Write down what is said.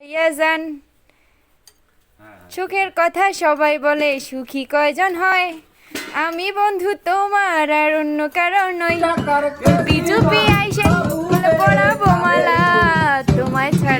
ইয়াজান হ্যাঁ, সুখের কথা সবাই বলে সুখী কয়জন হয়? আমি বন্ধু তোমার আর অন্য কারণ নই। চুপি চুপি আইসে পড়াবো মালা তোমায় ছাড়া